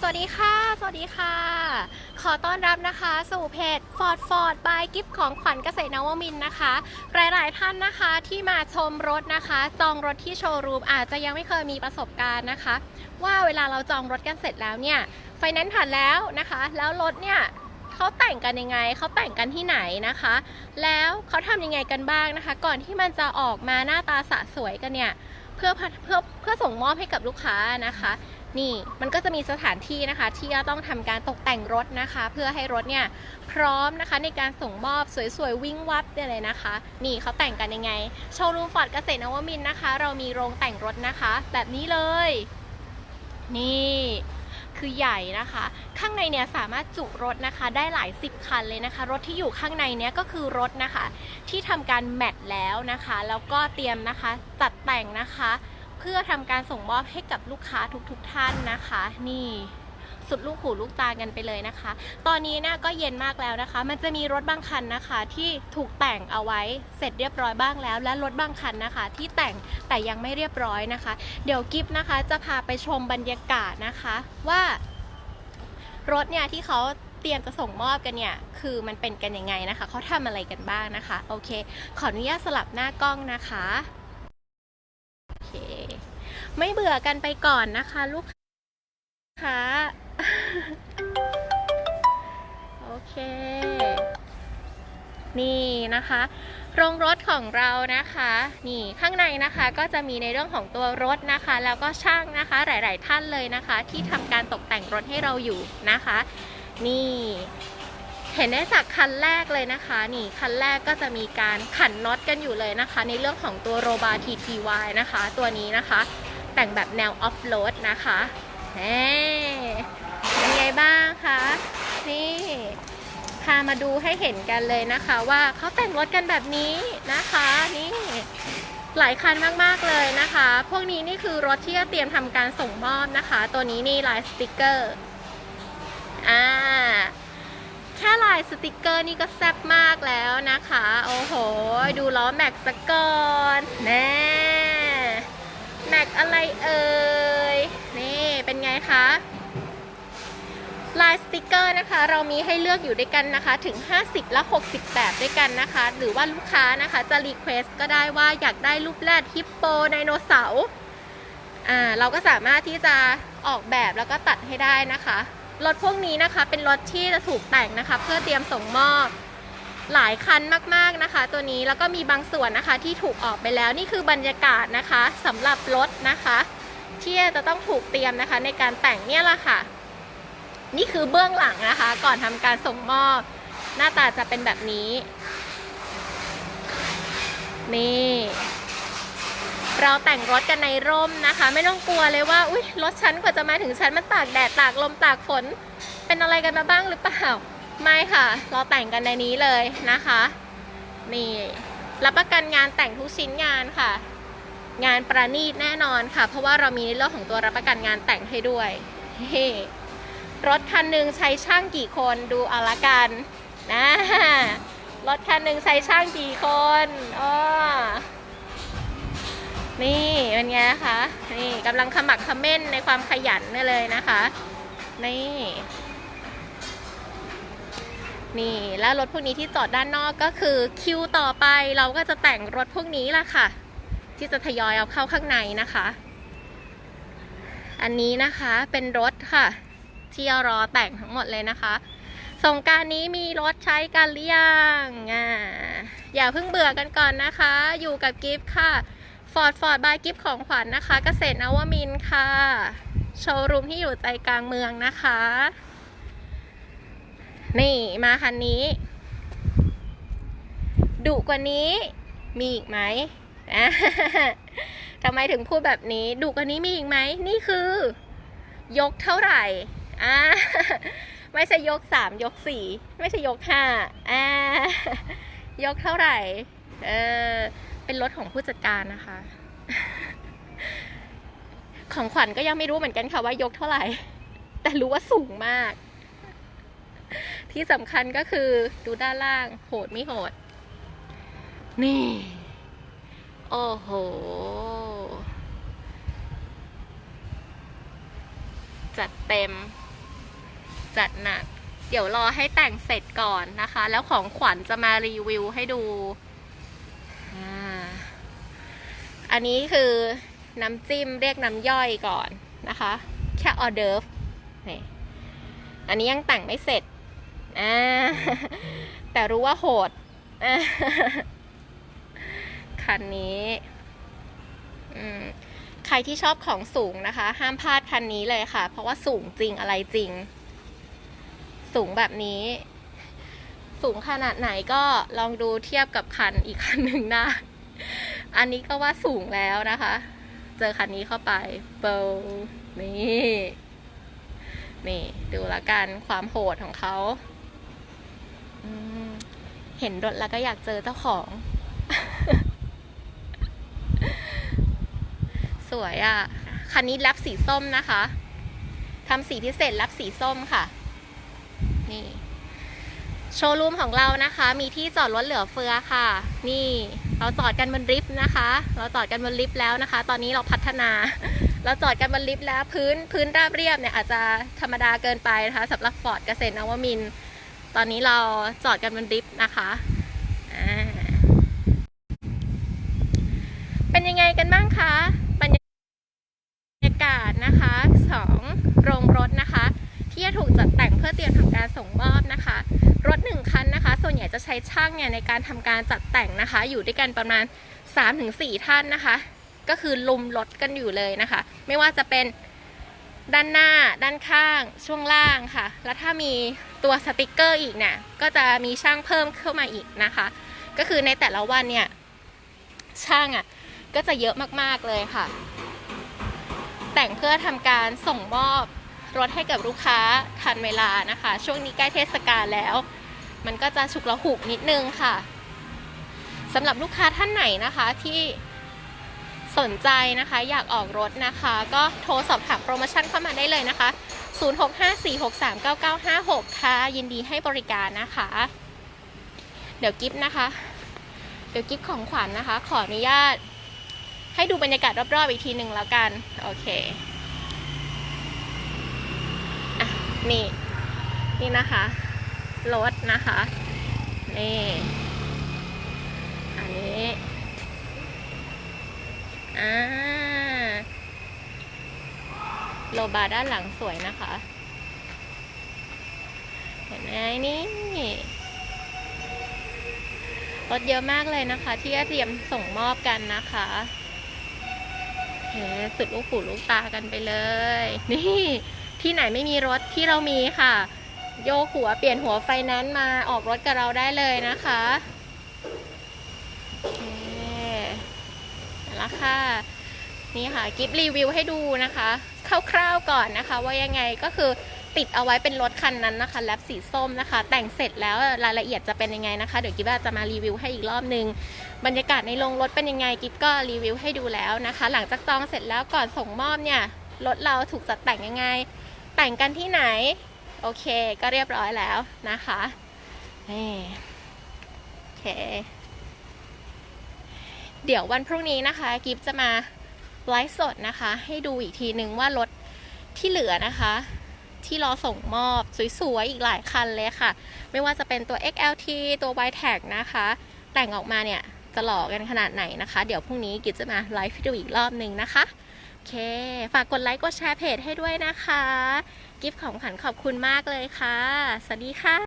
สวัสดีค่ะ สวัสดีค่ะ ขอต้อนรับนะคะ สู่เพจ Ford Ford by กิฟของขวัญเกษตรนวมินนะคะ หลายๆ ท่านนะคะที่มาชมรถนะคะ จองรถที่โชว์รูมอาจจะยังไม่เคยมีประสบการณ์นะคะ ว่าเวลาเราจองรถกันเสร็จแล้วเนี่ยไฟแนนซ์ผ่านแล้วนะคะ แล้วรถเนี่ยเขาแต่งกันยังไง เขาแต่งกันที่ไหนนะคะ แล้วเขาทำยังไงกันบ้างนะคะ ก่อนที่มันจะออกมาหน้าตาสะสวยกันเนี่ยเพื่อเพื่อเพื่อส่งมอบให้กับลูกค้านะคะ นี่มันก็จะมีสถานที่นะคะ ที่จะต้องทำการตกแต่งรถนะคะ เพื่อให้รถเนี่ยพร้อมนะคะในการส่งมอบสวยๆวิ่งวับเนี่ยเลยนะคะ นี่เขาแต่งกันยังไง โชว์รูมฟอร์ดเกษตรนวมินนะคะ เรามีโรงแต่งรถนะคะ แบบนี้เลย นี่คือใหญ่นะคะ ข้างในเนี่ยสามารถจุรถนะคะ ได้หลายสิบคันเลยนะคะ รถที่อยู่ข้างในเนี้ยก็คือรถนะคะ ที่ทำการแมทแล้วนะคะ แล้วก็เตรียมนะคะจัดแต่งนะคะ พื่อทำการส่งมอบให้กับลูกค้าทุกๆทท่านนะคะ นี่สุดลูกหูลูกตากันไปเลยนะคะ ตอนนี้นี่ยก็เย็นมากแล้วนะคะ มันจะมีรถบางคันนะคะ ที่ถูกแต่งเอาไว้เสร็จเรียบร้อยบ้างแล้ว และรถบางคันนะคะ ที่แต่งแต่ยังไม่เรียบร้อยนะคะ เดี๋ยวกิฟนะคะจะพาไปชมบรรยากาศนะคะ ว่ารถเนี่ยที่เขาเตรียมจะส่งมอบกันเนี่ย คือมันเป็นกันยังไงนะคะเขาทำอะไรกันบ้างนะคะ โอเค ขออนุญาตสลับหน้ากล้องนะคะ ไม่เบื่อกันไปก่อนนะคะ ลูกค้า โอเค นี่นะคะโรงรถของเรานะคะ นี่ข้างในนะคะก็จะมีในเรื่องของตัวรถนะคะ แล้วก็ช่างนะคะหลาย ๆ ท่านเลยนะคะ ที่ทำการตกแต่งรถให้เราอยู่นะคะ นี่เห็นได้จากคันแรกเลยนะคะ นี่คันแรกก็จะมีการขันน็อตกันอยู่เลยนะคะ ในเรื่องของตัวโรบา TTY นะคะ ตัวนี้นะคะ แต่งแบบแนวออฟโรดนะคะเฮ้เป็นไงบ้างคะ นี่พามาดูให้เห็นกันเลยนะคะว่าเขาแต่งรถกันแบบนี้นะคะ นี่หลายคันมากๆเลยนะคะ พวกนี้นี่คือรถที่จะเตรียมทำการส่งมอบนะคะ ตัวนี้นี่ลายสติกเกอร์อ่าแค่ลายสติกเกอร์นี่ก็แซ่บมากแล้วนะคะ โอ้โห ดูล้อแม็กซ์สกอนแน่ แม็กอะไรเอ่ย นี่เป็นไงคะ ลายสติกเกอร์นะคะ เรามีให้เลือกอยู่ด้วยกันนะคะ ถึง 50 และ 60 แบบด้วยกันนะคะ หรือว่าลูกค้านะคะจะรีเควสก็ได้ว่าอยากได้รูปแรดฮิปโปไดโนเสาร์อ่าเราก็สามารถที่จะออกแบบแล้วก็ตัดให้ได้นะคะ รถพวกนี้นะคะเป็นรถที่จะถูกแต่งนะคะ เพื่อเตรียมส่งมอบ หลายคันมากๆนะคะ ตัวนี้แล้วก็มีบางส่วนนะคะที่ถูกออกไปแล้วนี่คือบรรยากาศนะคะสำหรับรถนะคะ ที่จะต้องถูกเตรียมนะคะ ในการแต่งเนี่ยแหละค่ะ นี่คือเบื้องหลังนะคะ ก่อนทำการส่งมอบ หน้าตาจะเป็นแบบนี้ นี่ เราแต่งรถกันในร่มนะคะ ไม่ต้องกลัวเลยว่าอุ้ยรถฉันกว่าจะมาถึงฉันมันตากแดดตากลมตากฝน เป็นอะไรกันมาบ้างหรือเปล่า ไม่ค่ะ เราแต่งกันในนี้เลยนะคะ นี่รับประกันงานแต่งทุกชิ้นงานค่ะ งานประณีตแน่นอนค่ะ เพราะว่าเรามีในเรื่องของตัวรับประกันงานแต่งให้ด้วยเฮ้รถคันหนึ่งใช้ช่างกี่คนดูเอาละกันนะรถคันหนึ่งใช้ช่างกี่คนอ้อนี่เป็นไงคะนี่กำลังขมักขม้นในความขยันนี่เลยนะคะ นี่ นี่แล้วรถพวกนี้ที่จอดด้านนอกก็คือคิวต่อไปเราก็จะแต่งรถพวกนี้ล่ะค่ะ ที่จะทยอยเอาเข้าข้างในนะคะ อันนี้นะคะเป็นรถค่ะ ที่รอแต่งทั้งหมดเลยนะคะสงการนี้มีรถใช้กันหรือยังอ่าอย่าเพิ่งเบื่อกันก่อนนะคะ อยู่กับกิฟต์ค่ะฟอร์ดฟอร์ดบายกิฟต์ของขวัญนนะคะ เกษตรนวมินค่ะ โชว์รูมที่อยู่ใจกลางเมืองนะคะ นี่มาคันนี้ ดุกว่านี้ มีอีกไหมทำไมถึงพูดแบบนี้ ดุกว่านี้มีอีกไหม นี่คือ ยกเท่าไหร่อ่าไม่ใช่ยกสามยกสี่ไม่ใช่ยกห้าอ่ายกเท่าไหร่ เออเป็นรถของผู้จัดการนะคะ ของขวัญก็ยังไม่รู้เหมือนกันค่ะว่ายกเท่าไหร่ แต่รู้ว่าสูงมาก ที่สำคัญก็คือดูด้านล่าง โหดไม่โหด นี่ โอ้โห จัดเต็ม จัดหนัก เดี๋ยวรอให้แต่งเสร็จก่อนนะคะ แล้วของขวัญจะมารีวิวให้ดู อันนี้คือน้ำจิ้มเรียกน้ำย่อยก่อนนะคะ แค่ออเดิร์ฟนี่อันนี้ยังแต่งไม่เสร็จ อ่าแต่รู้ว่าโหดอ่าคันนี้อืมใครที่ชอบของสูงนะคะ ห้ามพลาดคันนี้เลยค่ะ เพราะว่าสูงจริงอะไรจริง สูงแบบนี้ สูงขนาดไหนก็ลองดูเทียบกับคันอีกคันหนึ่งได้อันนี้ก็ว่าสูงแล้วนะคะ เจอคันนี้เข้าไปเบลนี่ นี่ ดูละกันความโหดของเขาอืม เห็นรถแล้วก็อยากเจอเจ้าของ สวยอะ่ะ คันนี้แรปสีส้มนะคะทำสีพิเศษแรปสีส้มค่ะ นี่ โชว์รูมของเรานะคะ มีที่จอดรถเหลือเฟือค่ะ นี่เราจอดกันบนลิฟต์นะคะ เราจอดกันบนลิฟต์แล้วนะคะ ตอนนี้เราพัฒนา เราจอดกันบนลิฟต์แล้ว พื้นพื้นราบเรียบเนี่ยอาจจะธรรมดาเกินไปนะคะสำหรับฟอร์ดเกษตรนวมินทร์ ตอนนี้เราจอดกันบนลิฟต์นะคะ เป็นยังไงกันบ้างคะบรรยากาศนะคะสองโรงรถนะคะ ที่จะถูกจัดแต่งเพื่อเตรียมทำการส่งมอบนะคะ รถหนึ่งคันนะคะ ส่วนใหญ่จะใช้ช่างเนี่ยในการทำการจัดแต่งนะคะ อยู่ด้วยกันประมาณ 3-4 ท่านนะคะ ก็คือลุมรถกันอยู่เลยนะคะ ไม่ว่าจะเป็น ด้านหน้า ด้านข้าง ช่วงล่างค่ะ แล้วถ้ามีตัวสติกเกอร์อีกเนี่ย ก็จะมีช่างเพิ่มเข้ามาอีกนะคะ ก็คือในแต่ละวันเนี่ย ช่างอะ ก็จะเยอะมากๆเลยค่ะ แต่งเพื่อทำการส่งมอบรถให้กับลูกค้าทันเวลานะคะ ช่วงนี้ใกล้เทศกาลแล้ว มันก็จะฉุกละหุกนิดนึงค่ะสำหรับลูกค้าท่านไหนนะคะที่ สนใจนะคะอยากออกรถนะคะ ก็โทรสอบถามโปรโมชั่นเข้ามาได้เลยนะคะ 0654639956 ค่ะ ยินดีให้บริการนะคะ เดี๋ยวกิฟนะคะ เดี๋ยวกิฟของขวัญนะคะ ขออนุญาต ให้ดูบรรยากาศรอบๆอีกทีหนึ่งแล้วกัน โอเคอะนี่ นี่นะคะ รถนะคะ นี่ อันนี้ อ่า โลบาร์ด้านหลังสวยนะคะ เห็นไหมนี่รถเยอะมากเลยนะคะ ที่เตรียมส่งมอบกันนะคะเฮ้สุดลูกหูลูกตากันไปเลย นี่ที่ไหนไม่มีรถที่เรามีค่ะ โยกหัวเปลี่ยนหัวไฟแนนซ์มาออกรถกับเราได้เลยนะคะนี่แล้วค่ะ นี่ค่ะกิฟรีวิวให้ดูนะคะคร่าวๆก่อนนะคะ ว่ายังไงก็คือติดเอาไว้เป็นรถคันนั้นนะคะแลปสีส้มนะคะ แต่งเสร็จแล้วรายละเอียดจะเป็นยังไงนะคะ เดี๋ยวกิฟจะมารีวิวให้อีกรอบนึง บรรยากาศในโรงรถเป็นยังไงกิฟก็รีวิวให้ดูแล้วนะคะ หลังจากจองเสร็จแล้วก่อนส่งมอบเนี่ยรถเราถูกจัดแต่งยังไง แต่งกันที่ไหน โอเคก็เรียบร้อยแล้วนะคะนี่โอเค เดี๋ยววันพรุ่งนี้นะคะ กิฟจะมา ไลฟ์สดนะคะ ให้ดูอีกทีนึงว่ารถที่เหลือนะคะ ที่รอส่งมอบสวยๆ อีกหลายคันเลยค่ะ ไม่ว่าจะเป็นตัว XLT ตัว y t a g นะคะ แต่งออกมาเนี่ยจะหล่อกันขนาดไหนนะคะ เดี๋ยวพรุ่งนี้กิฟจะมาไลฟ์ให้ดูอีกรอบนึงนะคะโอเค ฝากกดไลค์กดแชร์เพจให้ด้วยนะคะ กิฟต์ของขวัญขอบคุณมากเลยค่ะ สวัสดีค่ะ